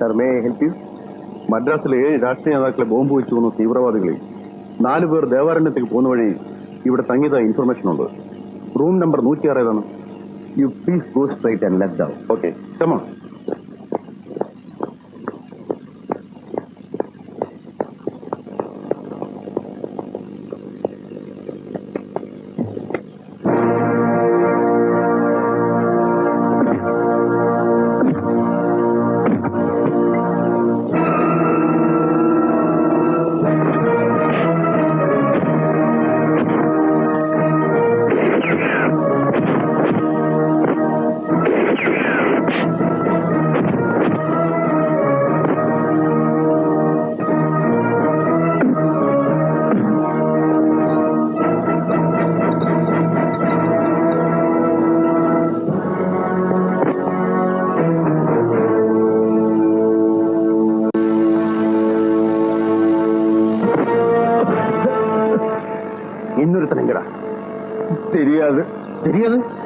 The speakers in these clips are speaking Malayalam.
സാർ മേ ഹെൽപ്പ് യു മദ്രാസിലെ ഏഴ് രാഷ്ട്രീയ നേതാക്കളെ ബോംബ് വെച്ചു കൊന്ന തീവ്രവാദികളിൽ നാലു പേർ ദേവാരണ്യത്തേക്ക് പോകുന്ന വഴി ഇവിടെ തങ്ങിയതായി ഇൻഫർമേഷൻ ഉണ്ട്. റൂം നമ്പർ നൂറ്റി ആറ് ഏതാണ് you please go straight and let down okay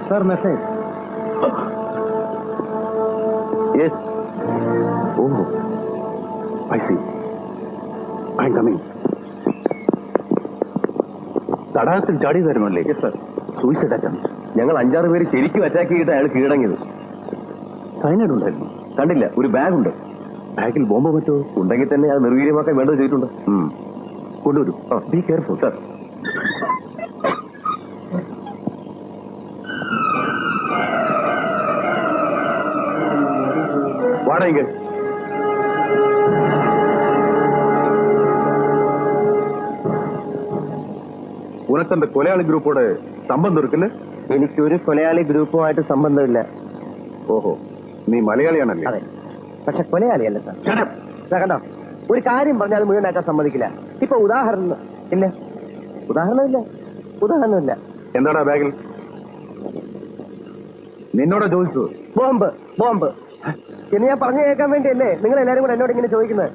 sir message yes oh I see I coming തടാകത്തിൽ ചാടി തരുമല്ലേ യെസ് സർ സൂയിസൈഡ് അറ്റംപ്റ്റ് ഞങ്ങൾ അഞ്ചാറ് പേര് ശരിക്കും അറ്റാക്ക് ചെയ്തിട്ട് അയാൾ കീഴടങ്ങിയത്. സൈനൈഡ് ഉണ്ടായിരുന്നു. കണ്ടില്ല. ഒരു ബാഗുണ്ട്. ബാഗിൽ ബോംബ് മറ്റോ? ഉണ്ടെങ്കിൽ തന്നെ അത് നിർവീര്യമാക്കാൻ വേണ്ടത് ചെയ്തിട്ടുണ്ട്. കൊണ്ടുവരും. ബി കെയർഫുൾ സർ വാടക ഉനക്കെന്റെ കൊലയാളി ഗ്രൂപ്പോട് സംബന്ധം ഇരിക്കില്ല എനിക്കൊരു കൊലയാളി ഗ്രൂപ്പുമായിട്ട് സംബന്ധമില്ല. ഓഹോ നീ മലയാളിയാണല്ലേ? അതെ. പക്ഷെ കൊലയാളിയല്ല സാർ. സാർ കണ്ടോ? ഒരു കാര്യം പറഞ്ഞാൽ അത് മുഴുവനാക്കാൻ സമ്മതിക്കില്ല. ഇപ്പൊ ഉദാഹരണം ഇല്ല. ഉദാഹരണമില്ല. ഉദാഹരണമില്ല. എന്താടാ ബാഗിൽ? നിന്നോടാ ചോദിച്ചത്. Bomb bomb. എന്ന് ഞാൻ പറഞ്ഞു കേൾക്കാൻ വേണ്ടിയല്ലേ? നിങ്ങൾ എല്ലാരും കൂടെ എന്നോട് ഇങ്ങനെ ചോദിക്കുന്നത്.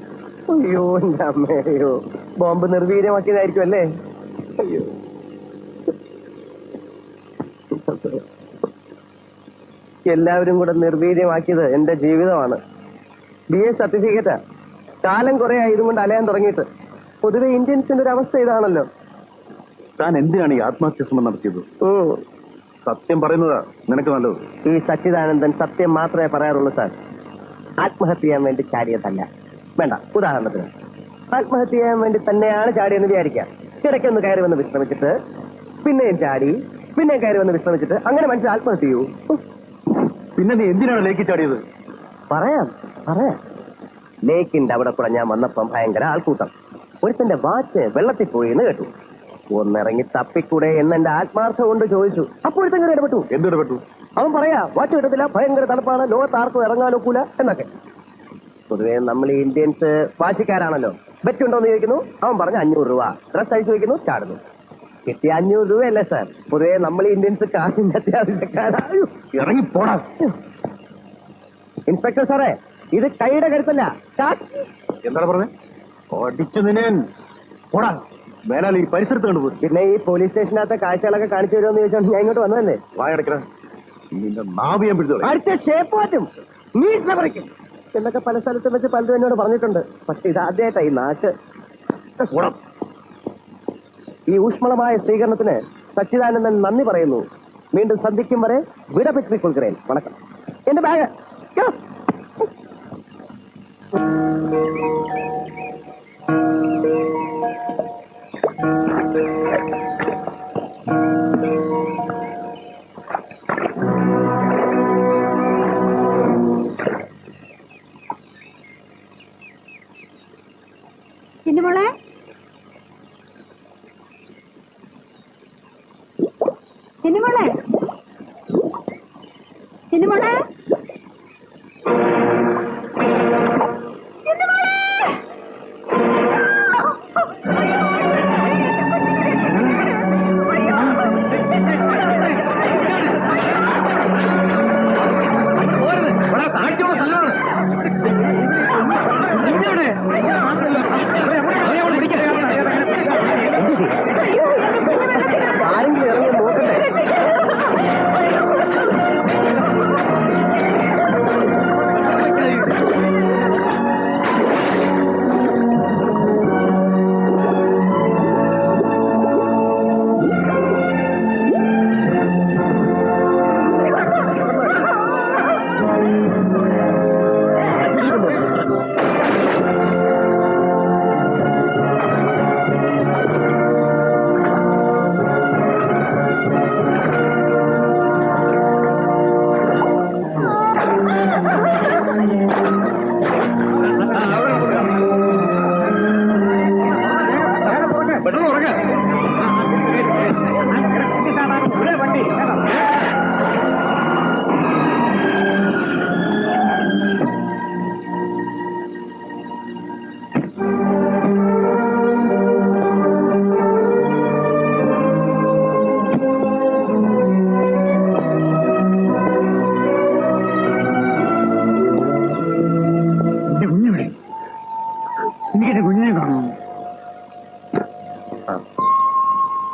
അയ്യോ എന്റെ അമ്മയോ ബോംബ് നിർവീര്യമാക്കിയതായിരിക്കും അല്ലേ? അയ്യോ. എല്ലാവരും കൂടെ നിർവീര്യമാക്കിയത് എന്റെ ജീവിതമാണ്. ബി എ സർട്ടിഫിക്കറ്റാ. കാലം കുറെ ആയതും കൊണ്ട് അലയാൻ തുടങ്ങിയിട്ട്. പൊതുവെ ഇന്ത്യൻസിന്റെ ഒരു അവസ്ഥ ഇതാണല്ലോ. താൻ എന്തിനാണ് ഈ ആത്മഹത്യ ശ്രമം നടത്തിയത്? ഓ സത്യം പറയുന്നതാ നിനക്ക് നല്ലത്. ഈ സച്ചിദാനന്ദൻ സത്യം മാത്രമേ പറയാറുള്ളൂ സാർ. ആത്മഹത്യ ചെയ്യാൻ വേണ്ടി ചാടിയതല്ല വേണ്ട ഉദാഹരണത്തിന്. ആത്മഹത്യ ചെയ്യാൻ വേണ്ടി തന്നെയാണ് ചാടിയെന്ന് വിചാരിക്കാം ഇടയ്ക്കൊന്ന് കയറി വന്ന് വിശ്രമിച്ചിട്ട് പിന്നെയും ചാടി പിന്നെയും കയറി വന്ന് വിശ്രമിച്ചിട്ട് അങ്ങനെ മനുഷ്യൻ ആത്മഹത്യ ചെയ്യൂ. പിന്നെ നീ എന്തിനാണ് ലേക്ക് ചാടിയത്? പറയാം പറയാം. ലേക്കിന്റെ അവിടെ കൂടെ ഞാൻ വന്നപ്പം ഭയങ്കര ആൾക്കൂട്ടം. ഒരുത്തന്റെ വാച്ച് വെള്ളത്തിൽ പോയി എന്ന് കേട്ടു. ഒന്നിറങ്ങി തപ്പിക്കൂടെ എന്ന് എന്റെ ആത്മാർത്ഥം കൊണ്ട് ചോദിച്ചു. അപ്പോഴത്തെ ഇടപെട്ടു. എന്തിടപെട്ടു അവൻ പറയാ വാച്ച് കിട്ടത്തില്ല ഭയങ്കര തണുപ്പാണ് ലോകത്ത് ആർക്കും ഇറങ്ങാനൊക്കൂല എന്നൊക്കെ. പൊതുവേ നമ്മൾ ഈ ഇന്ത്യൻസ് വാശിക്കാരാണല്ലോ. ബെറ്റ് ഉണ്ടോ എന്ന് ചോദിക്കുന്നു. അവൻ പറഞ്ഞു അഞ്ഞൂറ് രൂപ. ഡ്രസ് അയച്ചു ചോദിക്കുന്നു ചാടുന്നു. കിട്ടിയ അഞ്ഞൂറ് രൂപയല്ലേ സാർ പൊതുവേ നമ്മൾ ഇന്ത്യൻസ് കാശിന്റെ. ഇറങ്ങി പോടാ. ഇൻസ്പെക്ടർ സാറേ ഇത് കൈയുടെ കരുത്തല്ല. എന്താണ് പറഞ്ഞത് ഓടിച്ചു നിന്നെ പോടാ. മേലാൽ ഈ പരിസരത്ത് കണ്ടുപോയി പിന്നെ ഈ പോലീസ് സ്റ്റേഷനകത്തെ കാഴ്ചകളൊക്കെ കാണിച്ചു തരുമെന്ന് ചോദിച്ചോണ്ട് ഞാൻ ഇങ്ങോട്ട് വന്നതല്ലേ? വായടക്കട നിന്റെ നാവ് ഞാൻ പിടിച്ചു അടുത്ത ഷേപ്പ് മാറ്റും. മീറ്റ് പറിക്കും. എന്നൊക്കെ പല സ്ഥലത്തും വെച്ച് പലരും എന്നോട് പറഞ്ഞിട്ടുണ്ട്. പക്ഷെ ഇത് ആദ്യമായിട്ടാ ഈ നാക്ക് പോടാ ഈ ഊഷ്മളമായ സ്വീകരണത്തിന് സച്ചിദാനന്ദൻ നന്ദി പറയുന്നു. വീണ്ടും സന്ധിക്കും വരെ കൊൽക്കറേൻ വണക്കം. എന്റെ ബാഗ്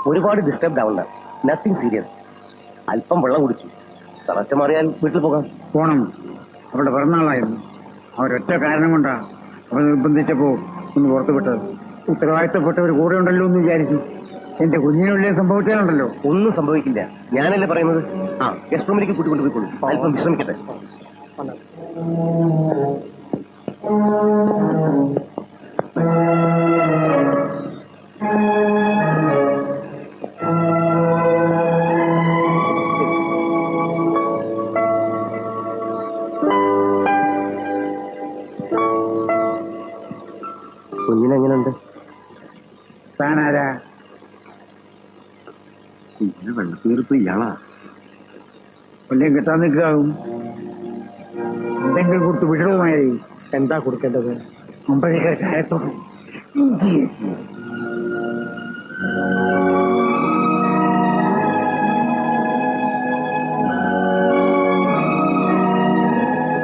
ഒരുപാട് ഡിസ്റ്റർബ്ഡ് ആവണ്ട. നത്തിങ് സീരിയസ് അല്പം വെള്ളം കുടിച്ചു. തറച്ച മാറിയാൽ വീട്ടിൽ പോകാം. പോണം. അവളുടെ പിറന്നാളായിരുന്നു. അവരൊറ്റ കാരണം കൊണ്ടാ അവർ നിർബന്ധിച്ചപ്പോ ഒന്ന് പുറത്തു വിട്ടത്. ഉത്തരവാദിത്തപ്പെട്ടവർ കൂടെ ഉണ്ടല്ലോ എന്ന് വിചാരിച്ചു. എന്റെ കുഞ്ഞിനുള്ളിൽ സംഭവിച്ചാലുണ്ടല്ലോ ഒന്നും സംഭവിക്കില്ല. ഞാനല്ലേ പറയുന്നത്? ആ. ഗസ്റ്റ് റൂമിലേക്ക് കൂട്ടി കൊണ്ടുപോയിക്കോളൂ അല്പം വിശ്രമിക്കട്ടെ. കൊല്ലം കിട്ടാൻ നിൽക്കാവും എന്തെങ്കിലും കൊടുത്ത് വിടവുമായി എന്താ കൊടുക്കേണ്ടത്? മുമ്പഴേക്ക് ചായത്തോളം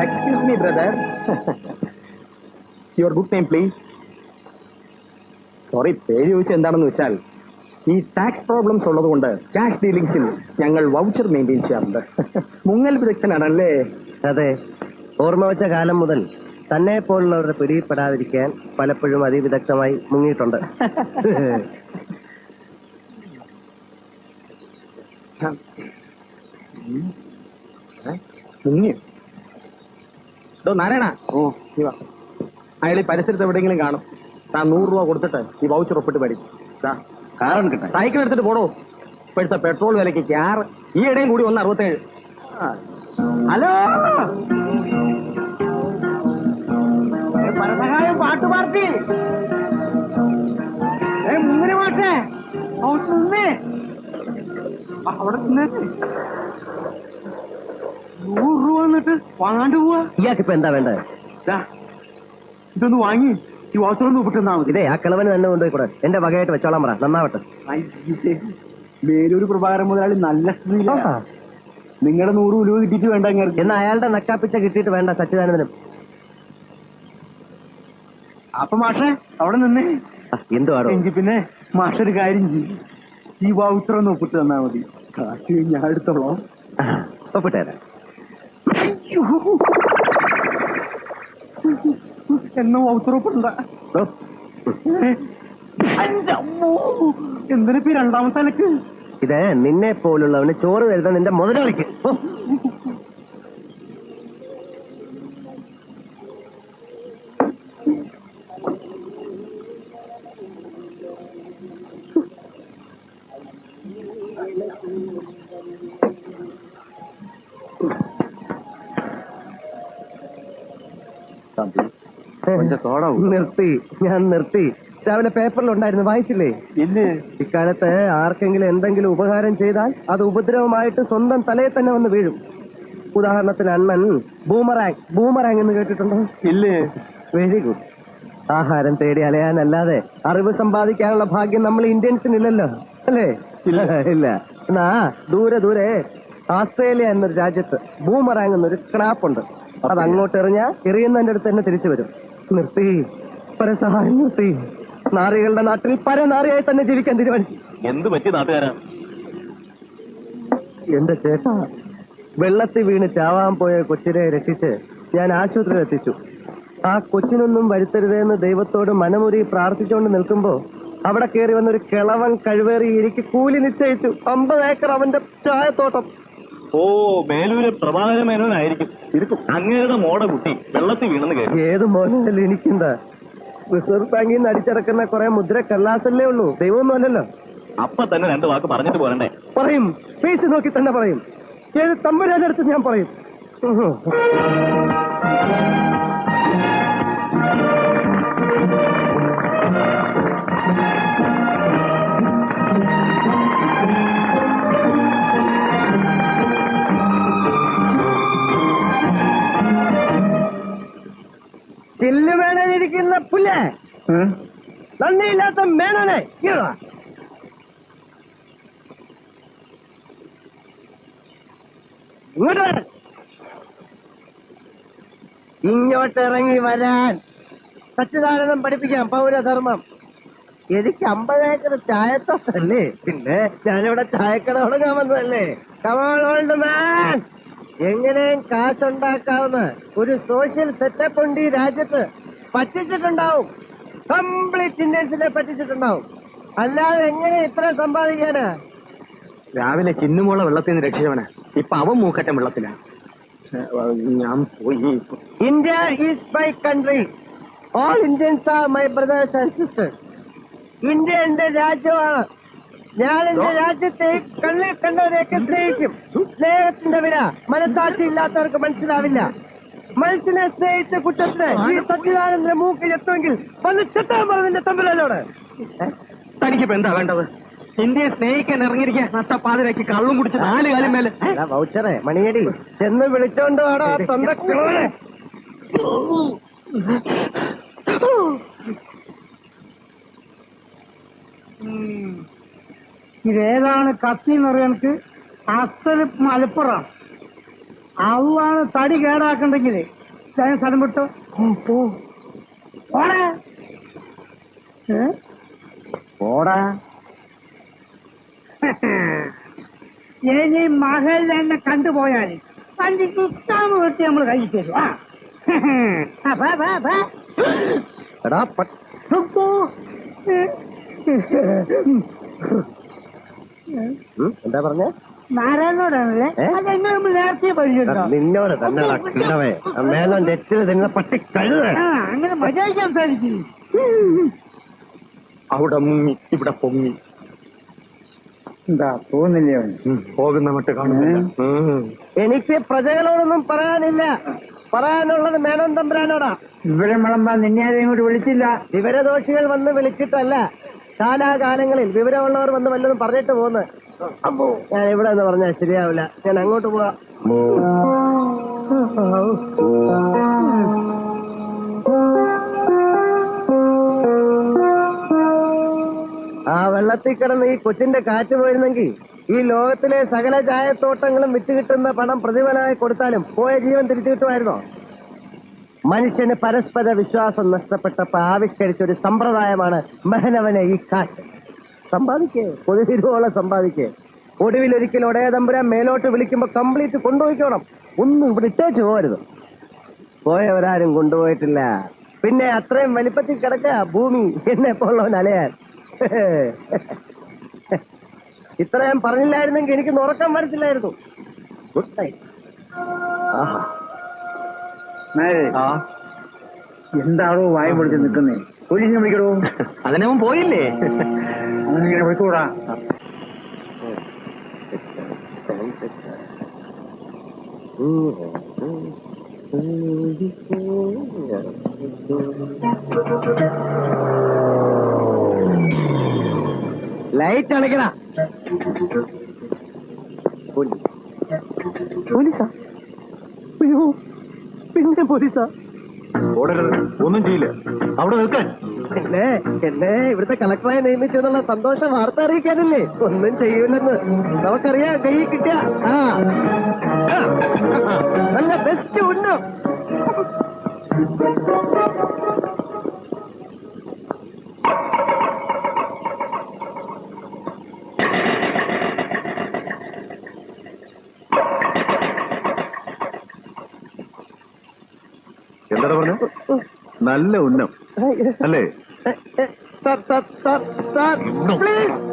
excuse me brother your good name please sorry പേര് ചോദിച്ചാൽ എന്താണെന്ന് വെച്ചാൽ ഈ ടാക്സ് പ്രോബ്ലംസ് ഉള്ളതുകൊണ്ട് ക്യാഷ് ഡീലിംഗ്സിൽ ഞങ്ങൾ വൗച്ചർ മെയിന്റെയിൻ ചെയ്യാറുണ്ട്. മുങ്ങൽ വിദഗ്ധനാണല്ലേ? അതെ. ഓർമ്മ വെച്ച കാലം മുതൽ തന്നെ പോലുള്ളവരുടെ പിടിയിൽപ്പെടാതിരിക്കാൻ പലപ്പോഴും അതിവിദഗ്ധമായി മുങ്ങിയിട്ടുണ്ട്. മുങ്ങി. നാരായണ. ഓ. അയാൾ ഈ പരിസരത്ത് എവിടെയെങ്കിലും കാണും. താൻ നൂറ് രൂപ കൊടുത്തിട്ട് ഈ വൗച്ചർ ഒപ്പിട്ട് പഠിക്കും കാരണം കിട്ടാൻ സൈക്കിൾ എടുത്തിട്ട് പോടോ. ഇപ്പോഴത്തെ പെട്രോൾ വിലയ്ക്ക് ക്യാർ ഈ ഇടയും കൂടി ഒന്ന് അറുപത്തേഴ്. ഹലോ? പരസഹായം പാട്ട് പാർട്ടി. മുന്നിന് പാട്ടേ. നിന്നേ അവിടെ നൂറ് രൂപ എന്നിട്ട് വാങ്ങാണ്ട് പോവാ. ഇയാൾക്കിപ്പോ എന്താ വേണ്ടത്? ഇതൊന്ന് വാങ്ങി. ഈ വാസറൊന്ന് ഒപ്പിട്ടെന്നാ മതി. ഇതേ ആ കിളവന് തന്നെ കൊണ്ടുപോയി കൂടെ. എന്റെ വകയായിട്ട് വെച്ചോളാൻ പറ. നന്നാവട്ടെ. മേലൂർ പ്രഭാകരൻ മുതലാളി നല്ല നിങ്ങളുടെ നൂറ് ഉലുവ കിട്ടിയിട്ട് വേണ്ട എന്നാ അയാളുടെ നക്കാപ്പിച്ച കിട്ടിയിട്ട് വേണ്ട സച്ചിദാനന്ദനും. അപ്പൊ മാഷെ അവിടെ നിന്നേ. എന്തുവാടോ? എങ്കിൽ പിന്നെ മാഷ ഒരു കാര്യം ചെയ്യും. ഈ വൗച്ചർ ഒന്ന് ഒപ്പിട്ട് തന്നാ മതി. കാശ് ഞാൻ എടുത്തോളാം. ഒപ്പിട്ടേരാ. എന്നാ ഒപ്പിട്ടണ്ട എന്തിനിപ്പോ രണ്ടാമത്തെ അലക്ക്? ഇത് നിന്നെ പോലുള്ളവന് ചോറ് തരുന്ന നിന്റെ മുതലാളിക്ക് നിർത്തി ഞാൻ നിർത്തി. രാവിലെ പേപ്പറിലുണ്ടായിരുന്നു വായിച്ചില്ലേ? ഇല്ല? ഇക്കാലത്ത് ആർക്കെങ്കിലും എന്തെങ്കിലും ഉപകാരം ചെയ്താൽ അത് ഉപദ്രവമായിട്ട് സ്വന്തം തലയിൽ തന്നെ വന്ന് വീഴും. ഉദാഹരണത്തിന് അണ്ണൻ ബൂമറാങ് ബൂമറാങ് എന്ന് കേട്ടിട്ടുണ്ടോ? ഇല്ലേ? വെരി ഗുഡ് ആഹാരം തേടി അലയാനല്ലാതെ അറിവ് സമ്പാദിക്കാനുള്ള ഭാഗ്യം നമ്മൾ ഇന്ത്യൻസിനില്ലല്ലോ അല്ലേ? ഇല്ല. എന്നാ ദൂരെ ദൂരെ ഓസ്ട്രേലിയ എന്നൊരു രാജ്യത്ത് ബൂമറാങ് എന്നൊരു ക്രാപ്പ് ഉണ്ട്. അത് അങ്ങോട്ട് എറിഞ്ഞാൽ എറിയുന്നതിന്റെ അടുത്ത് തന്നെ തിരിച്ചു വരും. നിർത്തി പരസഹായം നിർത്തി. നാറികളുടെ നാട്ടിൽ പരനാറിയായി തന്നെ ജീവിക്കാൻ തീരുമാനിച്ചു. എന്ത് പറ്റി നാട്ടുകാരാ? എന്റെ ചേട്ട വെള്ളത്തിൽ വീണ് ചാവാൻ പോയ കൊച്ചിനെ രക്ഷിച്ച് ഞാൻ ആശുപത്രിയിൽ എത്തിച്ചു. ആ കൊച്ചിനൊന്നും വരുത്തരുതെന്ന് ദൈവത്തോട് മനമുരി പ്രാർത്ഥിച്ചുകൊണ്ട് നിൽക്കുമ്പോ അവിടെ കയറി വന്നൊരു കിളവൻ കഴിവേറി എനിക്ക് കൂലി നിശ്ചയിച്ചു. അമ്പത് ഏക്കർ അവന്റെ ചായത്തോട്ടം. ഓ മേലൂര് പ്രഭാകര മേനോനായിരിക്കും. ഇരിക്കും മോടെ കുട്ടി. വെള്ളത്തിൽ വീണെന്ന് കേട്ടു. ഏത് മോനായാലും എനിക്കെന്താ? റിസർവ് ബാങ്കിൽ നിന്ന് അടിച്ചിറക്കുന്ന കുറെ മുദ്ര കല്ലാസല്ലേ ഉള്ളൂ. ദൈവമൊന്നും അല്ലല്ലോ. അപ്പൊ തന്നെ രണ്ട് വാക്ക് പറഞ്ഞിട്ട് പോരണ്ടേ? പറയും. ഫേസ് നോക്കി തന്നെ പറയും. ഏത് അടുത്ത് ഞാൻ പറയും. പുല്ലേ നന്ദിയില്ലാത്ത മേനനെ കീഴ ഇങ്ങോട്ട് ഇങ്ങോട്ട് ഇറങ്ങി വരാൻ സച്ചിദാനന്ദം പഠിപ്പിക്കാം പൗരധർമ്മം. എനിക്ക് അമ്പത് ഏക്കർ ചായത്തോട്ടല്ലേ? പിന്നെ ഞാനിവിടെ ചായക്കട തുടങ്ങാൻ വന്നതല്ലേ? കമാളോണ്ട് മാൻ എങ്ങനെയും കാശുണ്ടാക്കാവുന്ന ഒരു സോഷ്യൽ സെറ്റപ്പ് ഉണ്ട് ഈ രാജ്യത്ത്. പറ്റിച്ചിട്ടുണ്ടാവും. കംപ്ലീറ്റ് ഇന്ത്യൻസിനെ പറ്റിച്ചിട്ടുണ്ടാവും. അല്ലാതെ എങ്ങനെ ഇത്ര സമ്പാദിക്കാന്? രാവിലെ ചിന്നുമോളെ വെള്ളത്തിൽ നിന്ന് രക്ഷിച്ചവന്. ഇപ്പൊ അവൻ മൂക്കറ്റം വെള്ളത്തിലാണ് ഞാൻ പോയി. India is my country. All Indians are my brothers and sisters India എന്റെ രാജ്യമാണ്. ഞാൻ എന്റെ രാജ്യത്തെ കണ്ണിൽ കണ്ടവരെയൊക്കെ സ്നേഹിക്കും. സ്നേഹത്തിന്റെ വില മനസാക്ഷി ഇല്ലാത്തവർക്ക് മനസ്സിലാവില്ല. മനുഷ്യനെ സ്നേഹിച്ച കുറ്റത്തിന് ഈ സച്ചിദാനന്ദന്റെ മൂക്കിൽ എത്തുമെങ്കിൽ വന്ന് ചെത്താൻ പറഞ്ഞതിന്റെ തമ്മിലല്ലോട്? തനിക്കിപ്പോ എന്താ വേണ്ടത്? ഇന്ത്യയെ സ്നേഹിക്കാൻ ഇറങ്ങിയിരിക്കാൻ നട്ടപ്പാതിരാക്കി കള്ളും കുടിച്ച് നാല് കാലം മേലെ. വൗച്ചറേ മണിയടി ചെന്ന് വിളിച്ചോണ്ട് വേണോ ആ ഇതേതാണ് കത്തി എന്ന് പറയാൻ എനിക്ക് മലപ്പുറം അവളാണ് തടി കേടാക്കണ്ടെങ്കിൽ ഞാൻ സ്ഥലം വിട്ടോ? പോ. പോടാ പോടാ ഇനി മകൾ എന്നെ കണ്ടുപോയാൽ അഞ്ച് കുത്താമ വെട്ടി നമ്മൾ കൈ തരും. എടാ പ- എന്താ പറഞ്ഞ? നമ്മൾ നേരത്തെ നിന്നോട് തന്നെ കിടവേ മേലം നെറ്റിൽ നിന്ന പട്ടി കഴുത ആ അങ്ങനെ മര്യാദ സാധിച്ചു അവിടെ മുങ്ങി ഇവിടെ പൊങ്ങി. എന്താ തോന്നില്ലേ ഉം, പോകുന്ന മട്ട് കാണുന്നില്ല. എനിക്ക് പ്രജകളോടൊന്നും പറയാനില്ല. പറയാനുള്ളത് മേനോൻ തമ്പുരാനോടാ. ഇവിടെ വിളമ്പാൻ നിന്നെ കൂടി ഇങ്ങോട്ട് വിളിച്ചില്ല. വിവരദോഷികൾ വന്ന് വിളിച്ചിട്ടല്ല. കാലാകാലങ്ങളിൽ വിവരമുള്ളവർ വന്ന് വല്ലതും പറഞ്ഞിട്ട് പോന്ന്. അപ്പോ ഞാൻ ഇവിടെ എന്ന് പറഞ്ഞാൽ ശരിയാവില്ല. ഞാൻ അങ്ങോട്ട് പോവാ. ആ വെള്ളത്തിൽ കിടന്ന് ഈ കൊച്ചിന്റെ കാറ്റ് പോയിരുന്നെങ്കിൽ ഈ ലോകത്തിലെ സകല ചായത്തോട്ടങ്ങളും വിറ്റ് കിട്ടുന്ന പണം പ്രതിഫലമായി കൊടുത്താലും പോയ ജീവൻ തിരിച്ചു കിട്ടുമായിരുന്നോ? മനുഷ്യന് പരസ്പര വിശ്വാസം നഷ്ടപ്പെട്ടപ്പോ ആവിഷ്കരിച്ച ഒരു സമ്പ്രദായമാണ് മഹനവനെ ഈ കാറ്റ്. സമ്പാദിക്കേ. പൊതുതിരുവോളം സമ്പാദിക്കേ. ഒടുവിൽ ഒരിക്കൽ ഒടയതമ്പുരാൻ മേലോട്ട് വിളിക്കുമ്പോ കംപ്ലീറ്റ് കൊണ്ടുപോയിക്കോണം. ഒന്നും ഇവിടെ ഇട്ടേച്ചു പോകരുത്. പോയവരാരും കൊണ്ടുപോയിട്ടില്ല. പിന്നെ അത്രയും വലിപ്പത്തിൽ കിടക്ക ഭൂമി എന്നെ പോലുള്ളവൻ അലയാൻ ഇത്രയും പറഞ്ഞില്ലായിരുന്നെങ്കിൽ എനിക്ക് ഉറക്കം വരത്തില്ലായിരുന്നു. ഗുഡ് നൈറ്റ് എന്താണോ വായം പൊടിച്ച് നിൽക്കുന്നേ? പോലീസിനെ വിളിക്കടോ? അതിനവൻ പോയില്ലേ? അങ്ങനെ ഇങ്ങനെ വിളിക്കൂടാ ലൈറ്റ് അണയ്ക്കണ പോലീസാ. പിന്നെ പോലീസാ? ഓടരുത്. ഒന്നും ചെയ്യില്ല. അവിടെ നിൽക്കാൻ എന്നെ എന്നെ ഇവിടുത്തെ കളക്ടറായി നിയമിച്ചു എന്നുള്ള സന്തോഷ വാർത്ത അറിയിക്കാനല്ലേ? ഒന്നും ചെയ്യൂലെന്ന് നമുക്കറിയാം കൈ കിട്ടിയ. നല്ല ബെസ്റ്റ് ഉണ്ട് എന്താണ് പറഞ്ഞത് നല്ല ഉന്നം. അല്ലേ? Sir sir sir sir please